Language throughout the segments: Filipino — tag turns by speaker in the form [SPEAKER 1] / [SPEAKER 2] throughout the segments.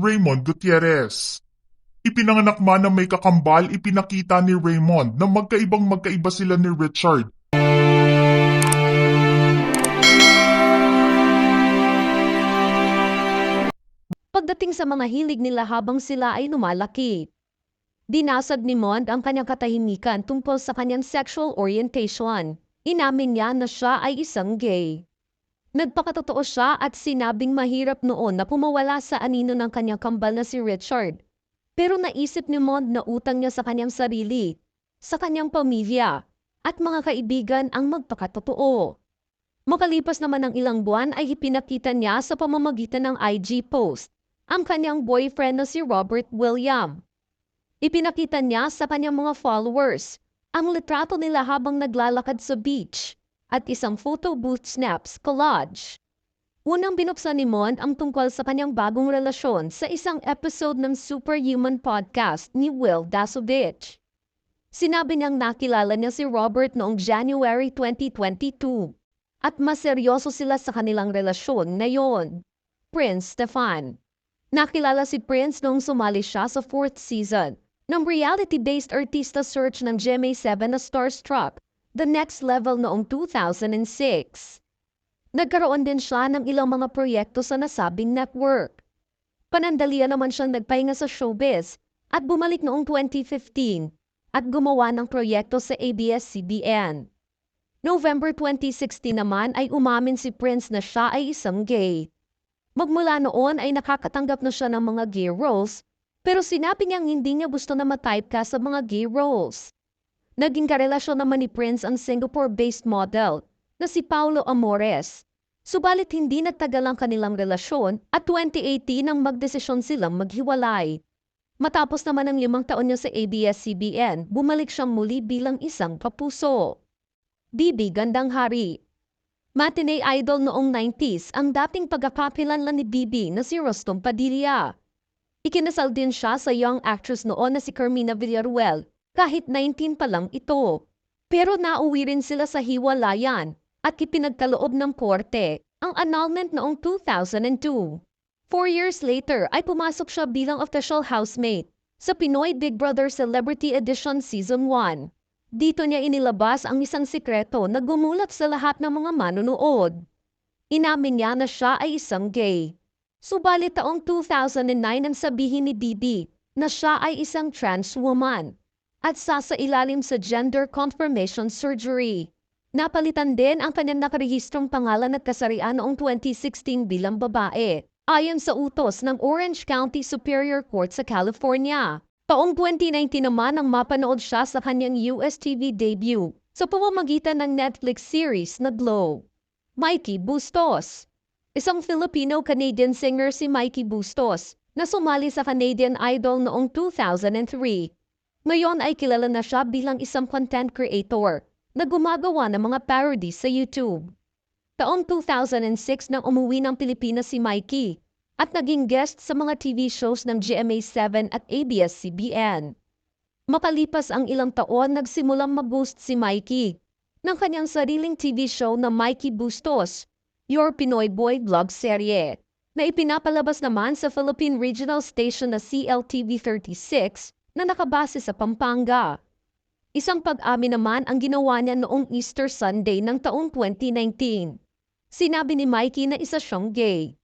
[SPEAKER 1] Raymond Gutierrez. Ipinanganak man na may kakambal, ipinakita ni Raymond na magkaibang magkaiba sila ni Richard.
[SPEAKER 2] Pagdating sa mga hilig nila habang sila ay lumalaki. Dinasag ni Mond ang kanyang katahimikan tungkol sa kanyang sexual orientation. Inamin niya na siya ay isang gay. Nagpakatotoo siya at sinabing mahirap noon na pumawala sa anino ng kanyang kambal na si Richard. Pero naisip ni Mond na utang niya sa kanyang sarili, sa kanyang pamilya, at mga kaibigan ang magpakatotoo. Makalipas naman ng ilang buwan ay ipinakita niya sa pamamagitan ng IG post ang kanyang boyfriend na si Robert William. Ipinakita niya sa kanyang mga followers ang litrato nila habang naglalakad sa beach at isang photo booth snaps collage. Unang binuksan ni Mond ang tungkol sa kanyang bagong relasyon sa isang episode ng Superhuman podcast ni Will Dasovich. Sinabi niyang nakilala niya si Robert noong January 2022 at mas seryoso sila sa kanilang relasyon ngayon. Prince Stefan Nakilala si Prince noong sumali siya sa fourth season ng reality-based artista search ng GMA7 na Starstruck, The Next Level noong 2006. Nagkaroon din siya ng ilang mga proyekto sa nasabing network. Panandalian naman siyang nagpahinga sa showbiz at bumalik noong 2015 at gumawa ng proyekto sa ABS-CBN. November 2016 naman ay umamin si Prince na siya ay isang gay. Magmula noon ay nakakatanggap na siya ng mga gay roles, pero sinabi niyang hindi niya gusto na matypecast sa mga gay roles. Naging karelasyon naman ni Prince ang Singapore-based model na si Paulo Amores. Subalit hindi nagtagal ang kanilang relasyon at 2018 nang magdesisyon silang maghiwalay. Matapos naman ang limang taon niya sa ABS-CBN, bumalik siyang muli bilang isang kapuso. Bibi Gandang Hari Matinee idol noong 90s ang dating pagkakapilanlan ni Bibi na si Rostom Padilla. Ikinasal din siya sa young actress noon na si Carmina Villaruel kahit 19 pa lang ito. Pero nauwi rin sila sa hiwalayan at ipinagkaloob ng korte ang annulment noong 2002. Four years later ay pumasok siya bilang official housemate sa Pinoy Big Brother Celebrity Edition Season 1. Dito niya inilabas ang isang sikreto na gumulat sa lahat ng mga manonood. Inamin niya na siya ay isang gay. Subalit taong 2009 ang sabihin ni Bibi na siya ay isang trans woman at sasailalim sa gender confirmation surgery. Napalitan din ang kanyang nakarehistrong pangalan at kasarian noong 2016 bilang babae, ayon sa utos ng Orange County Superior Court sa California. Taong 2019 naman ang mapanood siya sa kanyang US TV debut sa pamamagitan ng Netflix series na Glow. Mikey Bustos Isang Filipino-Canadian singer si Mikey Bustos na sumali sa Canadian Idol noong 2003. Ngayon ay kilala na siya bilang isang content creator na gumagawa ng mga parodies sa YouTube. Taong 2006 nang umuwi ng Pilipinas si Mikey at naging guest sa mga TV shows ng GMA7 at ABS-CBN. Makalipas ang ilang taon, nagsimulang mag-boost si Mikey ng kanyang sariling TV show na Mikey Bustos, Your Pinoy Boy Vlog Serye, na ipinapalabas naman sa Philippine Regional Station na CLTV 36 na nakabase sa Pampanga. Isang pag-amin naman ang ginawa niya noong Easter Sunday ng taong 2019. Sinabi ni Mikey na isa siyang gay.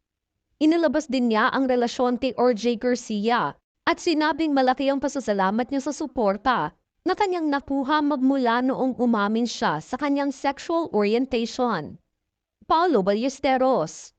[SPEAKER 2] Inilabas din niya ang relasyon kay RJ Garcia at sinabing malaki ang pasasalamat niya sa suporta na kanyang nakuha magmula noong umamin siya sa kanyang sexual orientation. Paulo Ballesteros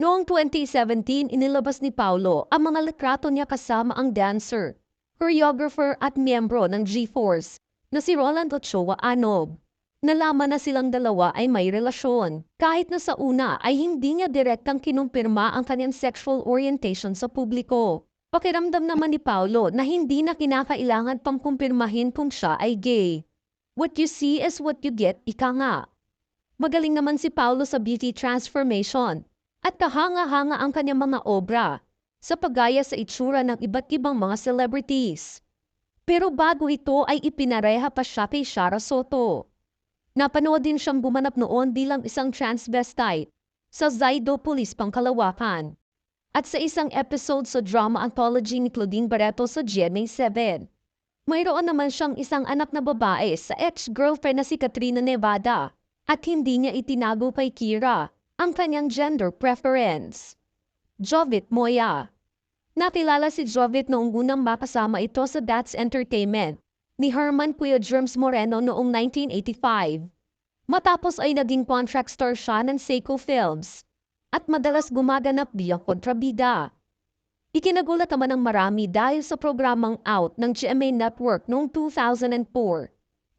[SPEAKER 2] Noong 2017, inilabas ni Paulo ang mga litrato niya kasama ang dancer, choreographer at miyembro ng G-Force na si Roland Ochoa Anob. Nalaman na silang dalawa ay may relasyon. Kahit na sa una ay hindi niya direktang kinumpirma ang kanyang sexual orientation sa publiko. Pakiramdam naman ni Paulo na hindi na kinakailangan pang kung siya ay gay. What you see is what you get, ika nga. Magaling naman si Paulo sa beauty transformation at kahanga-hanga ang kanyang mga obra sa paggaya sa itsura ng iba't ibang mga celebrities. Pero bago ito ay ipinareha pa siya kay Shara Soto. Napanood din siyang gumanap noon bilang isang transvestite sa Zaido Police Pangkalawakan. At sa isang episode sa drama anthology ni Claudine Barreto sa GMA7, mayroon naman siyang isang anak na babae sa ex-girlfriend na si Katrina Nevada at hindi niya itinago kay Kira ang kanyang gender preference. Jovit Moya Nakilala si Jovit noong unang makasama ito sa That's Entertainment ni Herman Kuya Germs Moreno noong 1985. Matapos ay naging contract star siya ng Seiko Films at madalas gumaganap bilang kontrabida. Ikinagulat naman ng marami dahil sa programang Out ng GMA Network noong 2004.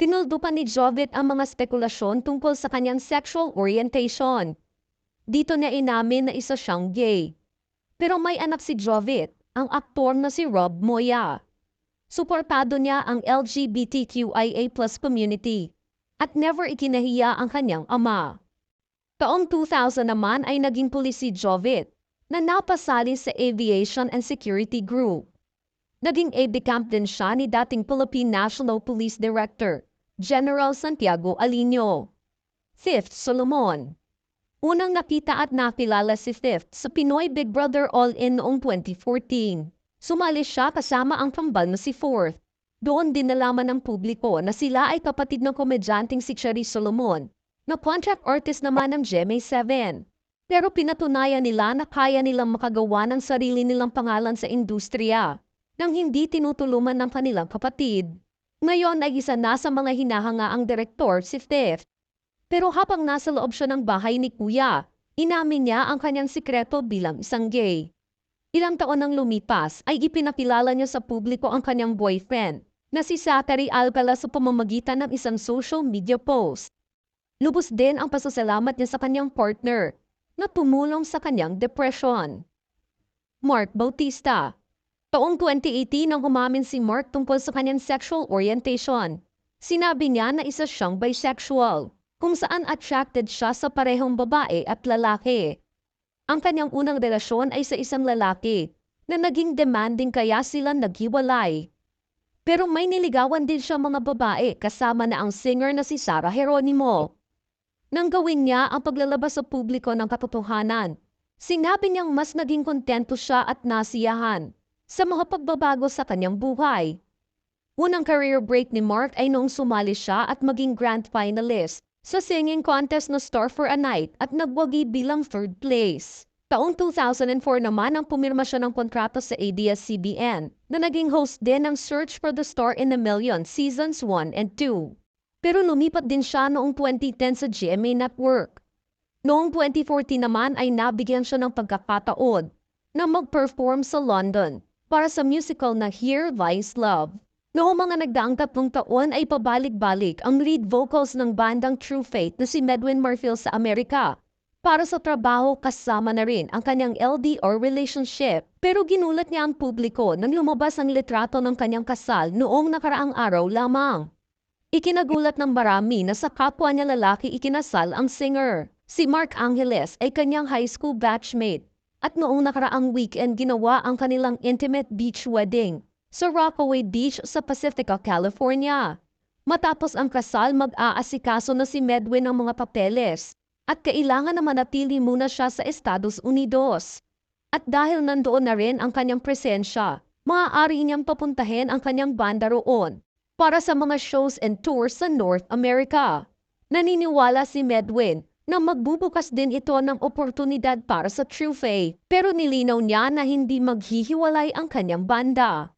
[SPEAKER 2] Tinuldo pa ni Jovit ang mga spekulasyon tungkol sa kanyang sexual orientation. Dito niya inamin na isa siyang gay. Pero may anak si Jovit, ang aktor na si Rob Moya. Suportado niya ang LGBTQIA plus community at never ikinahiya ang kanyang ama. Taong 2000 naman ay naging pulis si Jovit na napasali sa Aviation and Security Group. Naging aide-camp din siya ni dating Philippine National Police Director, General Santiago Alino. Fifth Solomon Unang nakita at nakilala si Fifth sa Pinoy Big Brother All-In noong 2014. Sumali siya kasama ang kambal na si Fourth. Doon din nalaman ng publiko na sila ay kapatid ng komedyanteng si Cherry Solomon, na contract artist naman ng GMA7. Pero pinatunayan nila na kaya nilang makagawa ng sarili nilang pangalan sa industriya nang hindi tinutulungan ng kanilang kapatid. Ngayon ay isa na sa mga hinahanga ang direktor si Fifth. Pero habang nasa loob siya ng bahay ni Kuya, inamin niya ang kanyang sikreto bilang isang gay. Ilang taon nang lumipas ay ipinakilala niya sa publiko ang kanyang boyfriend na si Zachary Alcala sa pamamagitan ng isang social media post. Lubos din ang pasasalamat niya sa kanyang partner na tumulong sa kanyang depression. Mark Bautista Taong 2018 nang umamin si Mark tungkol sa kanyang sexual orientation. Sinabi niya na isa siyang bisexual, kung saan attracted siya sa parehong babae at lalaki. Ang kanyang unang relasyon ay sa isang lalaki na naging demanding kaya sila naghiwalay. Pero may niligawan din siya mga babae kasama na ang singer na si Sarah Geronimo. Nang gawin niya ang paglalabas sa publiko ng katotohanan, sinabi niyang mas naging kontento siya at nasiyahan sa mga pagbabago sa kanyang buhay. Unang career break ni Mark ay noong sumali siya at maging grand finalist sa singing contest na Star for a Night at nagwagi bilang third place. Taong 2004 naman ang pumirma siya ng kontrato sa ABS-CBN na naging host din ng Search for the Star in a Million Seasons 1 and 2. Pero lumipat din siya noong 2010 sa GMA Network. Noong 2014 naman ay nabigyan siya ng pagkakataon na mag-perform sa London para sa musical na Here Lies Love. Noong mga nagdaang tatlong taon ay pabalik-balik ang lead vocals ng bandang True Faith na si Medwin Marfil sa Amerika. Para sa trabaho kasama na rin ang kanyang LDR relationship. Pero ginulat niya ang publiko nang lumabas ang litrato ng kanyang kasal noong nakaraang araw lamang. Ikinagulat ng marami na sa kapwa niya lalaki ikinasal ang singer. Si Mark Angeles ay kanyang high school batchmate at noong nakaraang weekend ginawa ang kanilang intimate beach wedding sa Rockaway Beach sa Pacifica, California. Matapos ang kasal, mag-aasikaso na si Medwin ng mga papeles at kailangan na manatili muna siya sa Estados Unidos. At dahil nandoon na rin ang kanyang presensya, maaari niyang papuntahin ang kanyang banda roon para sa mga shows and tours sa North America. Naniniwala si Medwin na magbubukas din ito ng oportunidad para sa True Faith pero nilinaw niya na hindi maghihiwalay ang kanyang banda.